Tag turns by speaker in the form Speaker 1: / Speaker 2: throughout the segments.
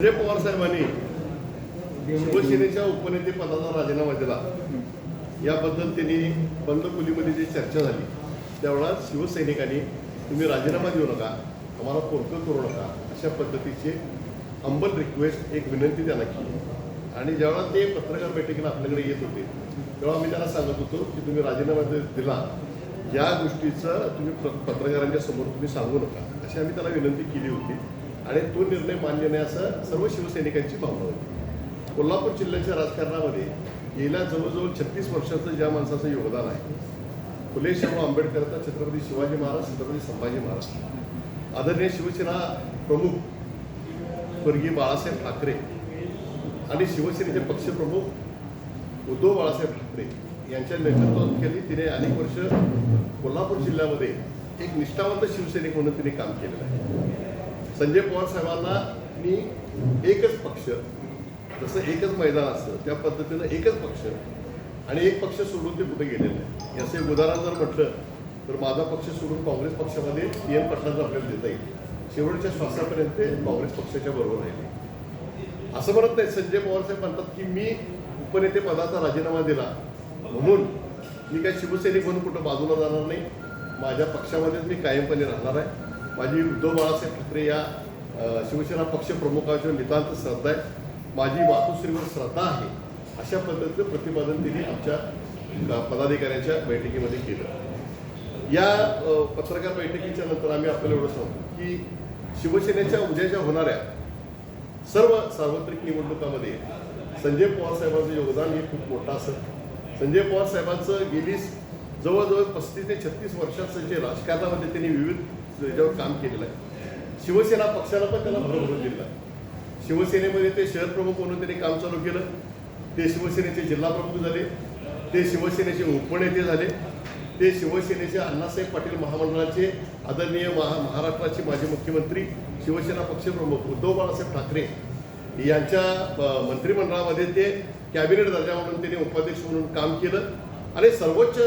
Speaker 1: संजय पवार साहेबांनी शिवसेनेच्या उपनेते पदाचा राजीनामा दिला याबद्दल त्यांनी बंद खोलीमध्ये जी चर्चा झाली त्यावेळा शिवसैनिकांनी तुम्ही राजीनामा देऊ नका आम्हाला कोणतं करू नका अशा पद्धतीचे अंबल रिक्वेस्ट एक विनंती त्यांना केली. आणि ज्यावेळा ते पत्रकार बैठकीला आपल्याकडे येत होते तेव्हा आम्ही त्यांना सांगत होतो की तुम्ही राजीनामा दे- दिला या गोष्टीचं तुम्ही पत्रकारांच्या समोर तुम्ही सांगू नका अशी आम्ही त्याला विनंती केली होती. आणि तो निर्णय मान्य नाही असं सर्व शिवसैनिकांची भावना होती. कोल्हापूर जिल्ह्याच्या राजकारणामध्ये गेल्या जवळजवळ छत्तीस वर्षाचं ज्या माणसाचं योगदान आहे फुले शाहू आंबेडकरचा छत्रपती शिवाजी महाराज छत्रपती संभाजी महाराज. आदरणीय शिवसेना प्रमुख स्वर्गीय बाळासाहेब ठाकरे आणि शिवसेनेचे पक्षप्रमुख उद्धव बाळासाहेब ठाकरे यांच्या नेतृत्वाखाली तिने अनेक वर्ष कोल्हापूर जिल्ह्यामध्ये एक निष्ठावंत शिवसैनिक म्हणून तिने काम केलेलं आहे. संजय पवार साहेबांना मी एकच पक्ष जसं एकच मैदान असतं त्या पद्धतीनं एकच पक्ष आणि एक पक्ष सोडून ते कुठे गेलेलं आहे याचं एक उदाहरण जर म्हटलं तर माझा पक्ष सोडून काँग्रेस पक्षामध्ये पी एम पटलांना आपल्याला देता येईल. शेवटच्या श्वासापर्यंत ते काँग्रेस पक्षाच्या बरोबर राहिले. असं म्हणत नाही संजय पवार साहेब म्हणतात की मी उपनेते पदाचा राजीनामा दिला. म्हणून मी काही शिवसैनिक म्हणून कुठं बाजूला जाणार नाही. माझ्या पक्षामध्येच मी कायमपणे राहणार आहे. माझी उद्धव बाळासाहेब ठाकरे या शिवसेना शिवसेना पक्षप्रमुखांच्या नितांत श्रद्धा आहे. माझी मातोश्रीवर श्रद्धा आहे. अशा पद्धतीचं प्रतिपादन तिने आमच्या पदाधिकाऱ्यांच्या बैठकीमध्ये केलं. या पत्रकार बैठकीच्या नंतर आम्ही आपल्याला एवढं सांगतो की शिवसेनेच्या उद्याच्या होणाऱ्या सर्व सार्वत्रिक निवडणुकामध्ये संजय पवार साहेबांचं योगदान हे खूप मोठं असं. संजय पवार साहेबांचं गेली जवळजवळ पस्तीस ते छत्तीस वर्षाचं जे राजकारणामध्ये त्यांनी विविध याच्यावर काम केलेलं आहे. शिवसेना पक्षाला पण त्याला भरभरून दिला शिवसेनेमध्ये ते शहर प्रमुख म्हणून त्यांनी काम चालू केलं. ते शिवसेनेचे जिल्हा प्रमुख झाले. ते शिवसेनेचे उपनेते झाले. ते शिवसेनेचे अण्णासाहेब पाटील महामंडळाचे आदरणीय महा महाराष्ट्राचे माजी मुख्यमंत्री शिवसेना पक्षप्रमुख उद्धव बाळासाहेब ठाकरे यांच्या मंत्रिमंडळामध्ये ते कॅबिनेट दर्जा म्हणून त्यांनी उपाध्यक्ष म्हणून काम केलं. आणि सर्वोच्च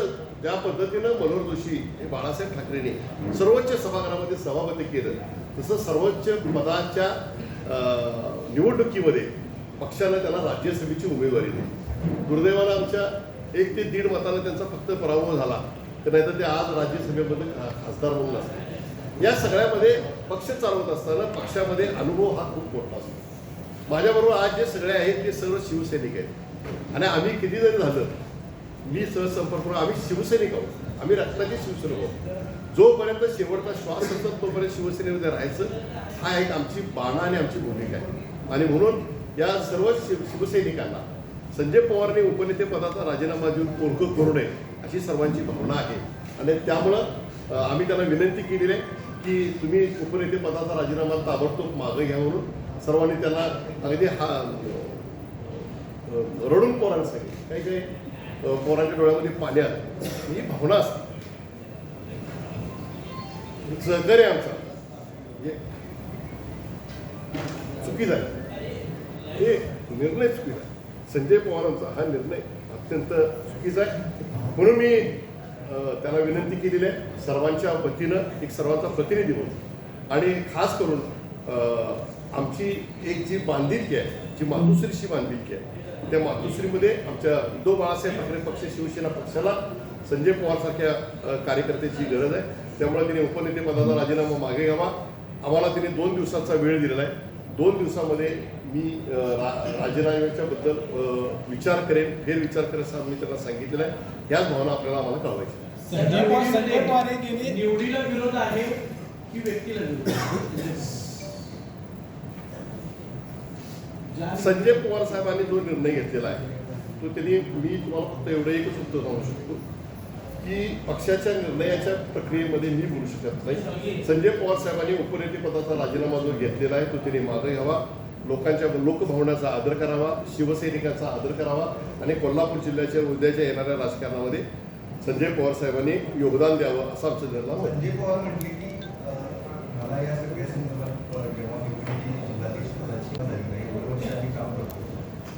Speaker 1: ज्या पद्धतीनं मनोहर जोशी हे बाळासाहेब ठाकरेंनी सर्वोच्च सभागृहामध्ये सभापती केलं. तसं सर्वोच्च पदाच्या निवडणुकीमध्ये पक्षानं त्यांना राज्यसभेची उमेदवारी दिली. दुर्दैवानं आमच्या एक ते दीड मतानं त्यांचा फक्त पराभव झाला. तर नाहीतर ते आज राज्यसभेमध्ये खासदार म्हणून असतात या सगळ्यामध्ये पक्ष चालवत असताना पक्षामध्ये अनुभव हा खूप मोठा असतो. माझ्याबरोबर आज जे सगळे आहेत ते सर्व शिवसैनिक आहेत. आणि आम्ही किती जरी झालं मी सहसंपर्क आम्ही शिवसैनिक आहोत. आम्ही रक्ताचे शिवसैनिक आहोत. जोपर्यंत शेवटचा श्वास असतात तोपर्यंत शिवसेनेमध्ये राहायचं. हा एक आमची बाणा आणि आमची भूमिका आहे. आणि म्हणून या सर्व शिव शिवसैनिकांना संजय पवारने उपनेते पदाचा राजीनामा देऊन पोरकं करू नये अशी सर्वांची भावना आहे. आणि त्यामुळं आम्ही त्यांना विनंती केलेली आहे की तुम्ही उपनेते पदाचा राजीनामा ताबडतोब मागं घ्या म्हणून. सर्वांनी त्यांना अगदी हा रडून पोरांना सांगितलं काही काही पोरांच्या डोळ्यामध्ये पाणी आलं. ही भावना असते. सहकार्य आमचा. चुकी झाली. हे निर्णय चुकीचा संजय पवारांचा हा निर्णय अत्यंत चुकीचा आहे. म्हणून मी त्याला विनंती केलेली आहे. सर्वांच्या वतीनं एक सर्वांचा प्रतिनिधी म्हणून. आणि खास करून आमची एक जी बांधिलकी आहे जी मातोश्रीची बांधिलकी आहे त्या मातोश्रीमध्ये आमच्या उद्धव बाळासाहेब ठाकरे पक्ष शिवसेना पक्षाला संजय पवारसारख्या कार्यकर्त्याची गरज आहे. त्यामुळे तिने उपनेते पदाचा राजीनामा मागे घ्यावा. आम्हाला तिने दोन दिवसाचा वेळ दिलेला आहे. दोन दिवसामध्ये मी रा राजीनाम्याच्या बद्दल अ, विचार करेन फेर विचार करेन असं मी त्यांना सांगितलेलं आहे. ह्याच भावना आपल्याला आम्हाला
Speaker 2: गेली
Speaker 3: निवडीला विरोध आहे की व्यक्तीला विरोध
Speaker 1: संजय पवार साहेबांनी जो निर्णय घेतलेला आहे तो त्यांनी मी तुम्हाला फक्त एवढं एकच उत्तर सांगू शकतो की पक्षाच्या निर्णयाच्या प्रक्रियेमध्ये मी बोलू शकत नाही. संजय पवार साहेबांनी उपनेतेपदाचा राजीनामा जो घेतलेला आहे तो त्यांनी मागे घ्यावा. लोकांच्या लोकभावनाचा आदर करावा शिवसैनिकांचा आदर करावा आणि कोल्हापूर जिल्ह्याच्या उद्याच्या येणाऱ्या राजकारणामध्ये संजय पवार साहेबांनी योगदान द्यावं असं आमचं निर्णय आहे.
Speaker 4: संजय पवार म्हटले की अं, मला या सगळ्या संदर्भात अं, जेव्हा निवडणुकीची जिल्हाध्यक्ष पदाची झाली नाही एवढं वर्ष आम्ही काम करतो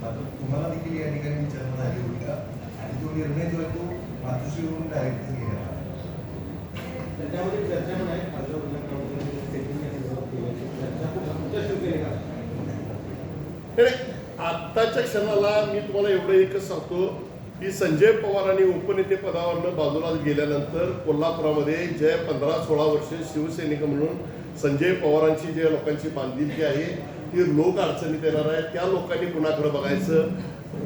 Speaker 4: मात्र तुम्हाला देखील या ठिकाणी विचारणा झाली होती का? आणि तो निर्णय जो आहे तो मातोश्रीवरून डायरेक्ट
Speaker 3: त्याच्यामध्ये चर्चा पण आहे. खासदार
Speaker 1: आत्ताच्या क्षणाला मी तुम्हाला एवढं एकच सांगतो. की संजय पवारांनी उपनेते पदावरनं बाजूला गेल्यानंतर कोल्हापुरामध्ये जे पंधरा सोळा वर्ष शिवसैनिक म्हणून संजय पवारांची जे लोकांची बांधिलकी आहे ती लोक अडचणीत येणार आहे त्या लोकांनी कुणाकडे बघायचं?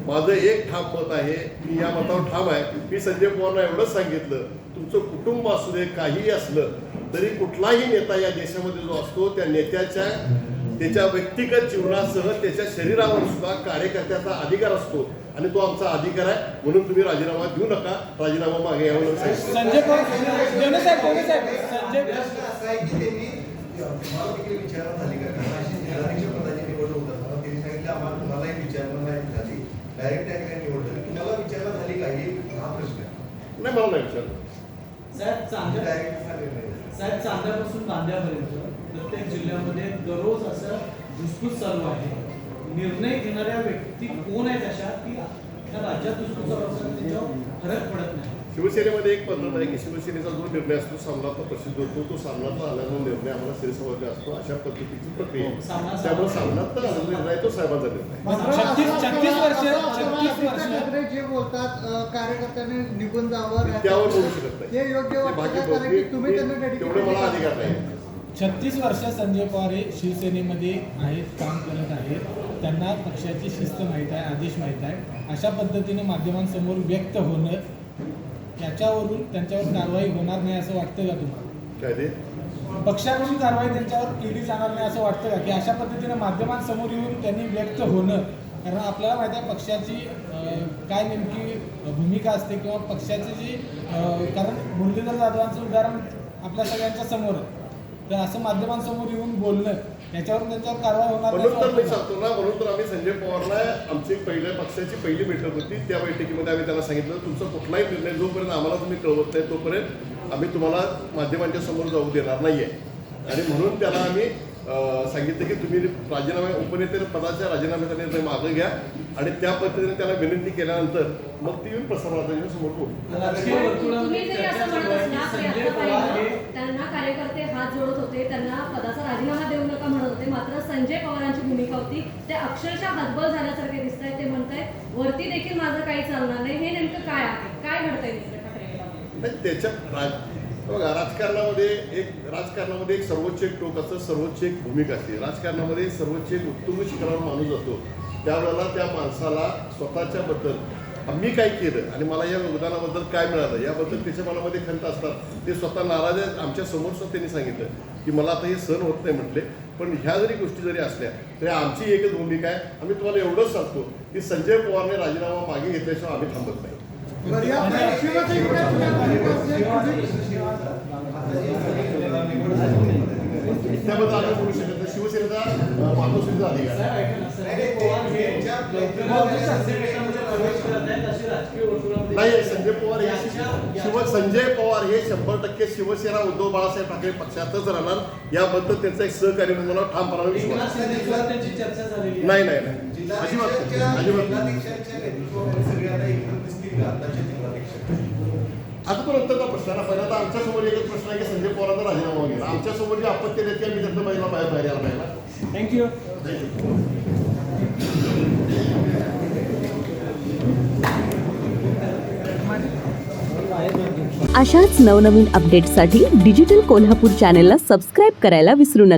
Speaker 1: माझं एक ठाम मत आहे मी या मतावर ठाम आहे. मी संजय पवारांना एवढंच सांगितलं तुमचं कुटुंब असू दे काहीही असलं तरी कुठलाही नेता या देशामध्ये जो असतो त्या नेत्याच्या त्याच्या व्यक्तिगत जीवनासह त्याच्या शरीरावर सुद्धा कार्यकर्त्याचा अधिकार असतो. आणि तो आमचा अधिकार आहे म्हणून तुम्ही राजीनामा देऊ नका. राजीनामा मागे यावं सांगितलं
Speaker 2: संजय पवार देवणे साहेब देवणे साहेब. संजय
Speaker 4: प्रश्न असा आहे की त्यांनी तुम्हाला देखील विचारणा झाली का कारण अशी जिल्हाधीश पदाची निवड होत असताना त्यांनी सांगितलं आम्हाला तुम्हालाही विचारणा नाही झाली. डायरेक्ट ऐकल्या निवड झाली. तुम्हाला विचारणा झाली का? हे हा प्रश्न आहे.
Speaker 1: नाही मला नाही विचारलं.
Speaker 3: साहेब चांगल्या
Speaker 4: डायरेक्ट हा निर्णय आहे.
Speaker 3: साहेब चांद्यापासून बांद्यापर्यंत प्रत्येक जिल्ह्यामध्ये दररोज असं धुसफूस चालू आहे. निर्णय घेणाऱ्या व्यक्ती कोण आहेत अशा? की या राज्यात धुसफूस चालू असताना त्याच्यावर फरक पडत नाही.
Speaker 1: शिवसेनेमध्ये एक पद्धत आहे की शिवसेनेचा जो निर्णय असतो सामनात्मक प्रसिद्ध होतो. तो सामनातला आल्याचा निर्णय आम्हाला शिरसवाचा असतो. अशा पद्धतीची प्रक्रिया आहे.
Speaker 3: सामना-
Speaker 1: त्यामुळे सामनातला आलेला निर्णय तो साहेबांचा निर्णय
Speaker 5: जे बोलतात कार्यकर्त्यांनी निघून जावं
Speaker 1: त्यावर बोलू शकत नाही.
Speaker 5: हे योग्य
Speaker 1: ते
Speaker 5: वाटतं
Speaker 1: बाकी
Speaker 5: का? कारण की तुम्ही त्यांना
Speaker 1: मी-
Speaker 5: dedicated
Speaker 1: तेवढे मला. अधिकार नाही.
Speaker 2: छत्तीस वर्ष संजय पवार हे शिवसेनेमध्ये आहेत काम करत आहेत. त्यांना पक्षाची शिस्त माहीत आहे आदेश माहीत आहे. अशा पद्धतीने माध्यमांसमोर व्यक्त होणं याच्यावरून त्यांच्यावर कारवाई होणार नाही असं वाटतं का तुम्हाला? पक्षाकडून कारवाई त्यांच्यावर केली जाणार नाही असं वाटतं का? की अशा पद्धतीने माध्यमांसमोर येऊन त्यांनी व्यक्त होणं कारण आपल्याला माहिती आहे पक्षाची काय नेमकी भूमिका असते किंवा पक्षाची जी कारण मुरलीधर जाधवांचं उदाहरण आपल्या सगळ्यांच्या समोर आहे. तर असं माध्यमांसमोर येऊन बोलणं याच्यावर त्यांच्यावर कारवाई होणार नाही
Speaker 1: म्हणून तर मी? सांगतो ना म्हणून तर आम्ही संजय पवारला आमची पहिल्या पक्षाची पहिली बैठक होती त्या बैठकीमध्ये आम्ही त्यांना सांगितलं तुमचा कुठलाही निर्णय जोपर्यंत आम्हाला तुम्ही कळवत नाही तोपर्यंत आम्ही तुम्हाला माध्यमांच्या समोर जाऊ देणार नाहीये आणि म्हणून त्याला आम्ही सांगितलं की तुम्ही राजीनामा उपनेते पदाच्या राजीनाम्याचा निर्णय मागं घ्या आणि त्या पद्धतीने त्याला विनंती केल्यानंतर मग ती येऊन प्रसारमाध्यमांच्या समोर
Speaker 3: आहे
Speaker 6: त्यांना कार्यकर्ते हात जोडत होते त्यांना पदाचा राजीनामा देऊ नका म्हणत होते मात्र संजय पवारांची भूमिका होती. ते अक्षरशः हतबल झाल्यासारखे दिसत आहेत ते म्हणतायत वरती देखील माझं काही चालणार नाही हे नेमकं काय आहे? काय घडतंय? ठाकरे गटामध्ये?
Speaker 1: बघा राजकारणामध्ये एक राजकारणामध्ये एक सर्वोच्च एक टोक असतं सर्वोच्च एक भूमिका असते. राजकारणामध्ये सर्वोच्च एक उत्तुंग शिखरावर माणूस जातो त्यावेळेला त्या माणसाला स्वतःच्या बद्दल मी काय केलं आणि मला या योगदानाबद्दल काय मिळालं याबद्दल त्याच्या मनामध्ये खंत असतात. ते स्वतः नाराज आहेत. आमच्यासमोर त्यांनी सांगितलं की मला आता हे सहन होत नाही म्हटले. पण ह्या जरी गोष्टी जरी असल्या तरी आमची एकच भूमिका आहे. आम्ही तुम्हाला एवढंच सांगतो की संजय पवारने राजीनामा मागे घेतल्याशिवाय आम्ही थांबत नाही. त्याबद्दल आम्ही बोलू शकत नाही शिवसेनेचा मातोश्रीचा अधिकार
Speaker 3: संजय पवार हे
Speaker 1: नाही संजय पवार हे शिव संजय पवार हे शंभर टक्के शिवसेना उद्धव बाळासाहेब ठाकरे पक्षातच राहणार. याबद्दल त्यांचा एक सहकारी मला ठामपणाने विश्वास नाही नाही नाही. अजिबात अजिबात नाही.
Speaker 4: जिल्हाधीशांच्या नेतृत्वामध्ये सगळे आता एकत्र दिसतील का आताचे जिल्हाधीश
Speaker 1: आता तो नंतरचा प्रश्न आहे ना पहिला तर आमच्यासमोर एकच प्रश्न आहे की संजय पवारांचा राजीनामा घ्या आमच्यासमोर जी आपत्ती येते आम्ही त्यातनं महिला बाहेर बाहेर यायला पाहिजे
Speaker 2: थँक्यू
Speaker 7: अशाच नवनवीन अपडेट्ससाठी डिजिटल कोल्हापूर चॅनेलला सबस्क्राईब करायला विसरू नका.